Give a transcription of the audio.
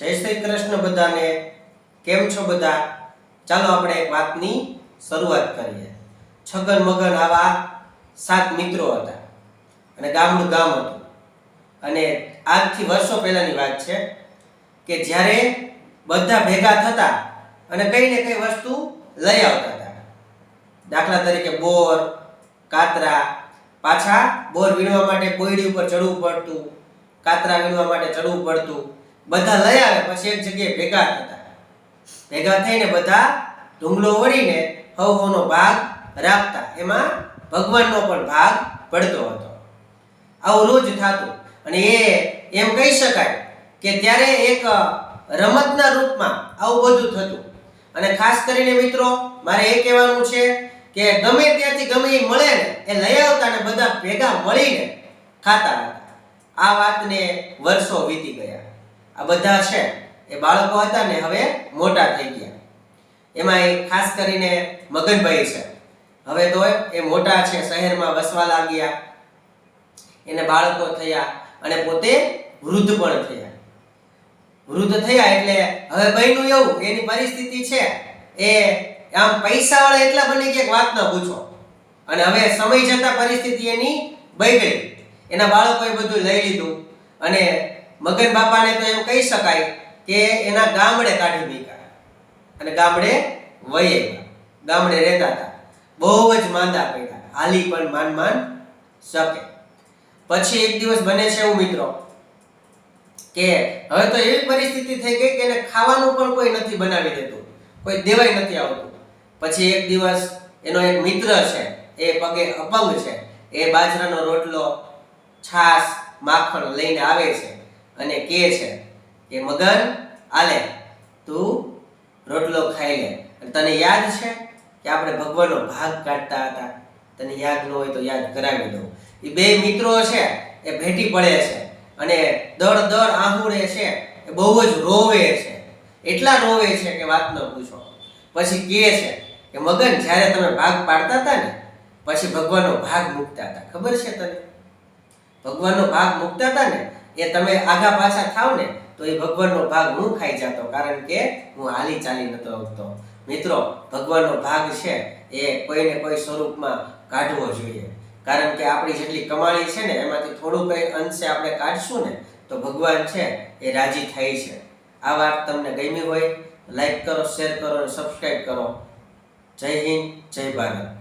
જય શ્રી કૃષ્ણ બધાને. કેમ છો બધા? ચાલો આપણે એક વાતની શરૂઆત કરીએ. છગન મગન આવા સાત મિત્રો હતા. અને ગામનું ગામ હતું. અને આજથી વર્ષો પહેલાની વાત છે કે જ્યારે બધા ભેગા થતા અને કઈ ને કઈ વસ્તુ લઈ આવતા હતા. દાખલા તરીકે બોર, કાતરા, પાછા બોર વીણવા માટે કોયડી ઉપર ચડવું પડતું, કાતરા વીણવા માટે ચડવું પડતું બધા લઈ આવે, પછી એક જગ્યાએ ભેગા થતા ભેગા થઈને બધા ઢુંગલો વળીને હવ હવનો ભાગ રાખતા. એમાં ભગવાનનો પણ ભાગ પડતો હતો. આવું રોજ થતું. અને એ એમ કહી શકાય કે ત્યારે એક રમતના રૂપમાં આવું બધું થતું. અને ખાસ કરીને મિત્રો, મારે એ કહેવાનું છે કે ગમે ત્યાંથી ગમે એ મળે ને, એ લઈ આવતા ને બધા ભેગા મળીને ખાતા હતા. આ વાતને વર્ષો વીતી ગયા. આ બધા છે. એ બાળકો હતા ને હવે મોટા થઈ ગયા. એમાં એ ખાસ કરીને મગનભાઈ છે. હવે તો એ મોટા છે, શહેરમાં વસવા લાગ્યા. એને બાળકો થયા અને પોતે વૃદ્ધ પણ થયા. વૃદ્ધ થયા એટલે હવે બન્યું એવું, એની પરિસ્થિતિ છે. એ આમ પૈસા વાળા એટલા બની ગયા વાત ન પૂછો. અને હવે સમય જતા પરિસ્થિતિ એની બગડી. એના બાળકોએ બધું લઈ લીધું અને મગન બાપાને તો એમ કહી શકાય કે એના ગામડે કાઢી મૂક્યા. અને ગામડે વયે ગામડે રહેતા હતા. બહુ જ માંદા પડ્યા. હાલી પણ માન માન શકે. પછી એક દિવસ બને છે એવું મિત્રો કે હવે તો એવી પરિસ્થિતિ થઈ ગઈ કે એને ખાવાનું પણ કોઈ નથી બનાવી દેતું. કોઈ દેવાય નથી આવતું. પછી એક દિવસ એનો એક મિત્ર છે, એ પગે અપંગ છે. એ બાજરાનો રોટલો, છાશ, માખણ લઈને આવે છે. અને કે છે કે મગન આલે, તું રોટલો ખાઈ લે. તને યાદ છે કે આપણે ભગવાનનો ભાગ કાઢતા હતા? તને યાદ ન હોય તો યાદ કરાવી દઉં. એ બે મિત્રો છે એ ભેટી પડે છે અને દળ દળ આહુડે છે, એ બહુ જ રોવે છે. એટલા રોવે છે કે વાત ન પૂછો. પછી કહે છે કે મગન જ્યારે તમે ભાગ પાડતા હતા ને, પછી ભગવાનનો ભાગ મૂકતા હતા. ખબર છે તને? ભગવાનનો ભાગ મૂકતા હતા ને એ તમે આગા પાછા થાવ ને, તો એ ભગવાનનો ભાગ હું ખાઈ જતો, કારણ કે હું હાલી ચાલી નતો આવતો. મિત્રો, ભગવાનનો ભાગ છે એ કોઈને કોઈ સ્વરૂપમાં કાઢવો જોઈએ. કારણ કે આપણી જેટલી કમાણી છે ને, એમાંથી થોડું કંઈ અંશે આપણે કાઢશું ને, તો ભગવાન છે એ રાજી થાય છે. આ વાત તમને ગમી હોય, લાઈક કરો, શેર કરો અને સબસ્ક્રાઈબ કરો. જય હિન્દ, જય ભારત.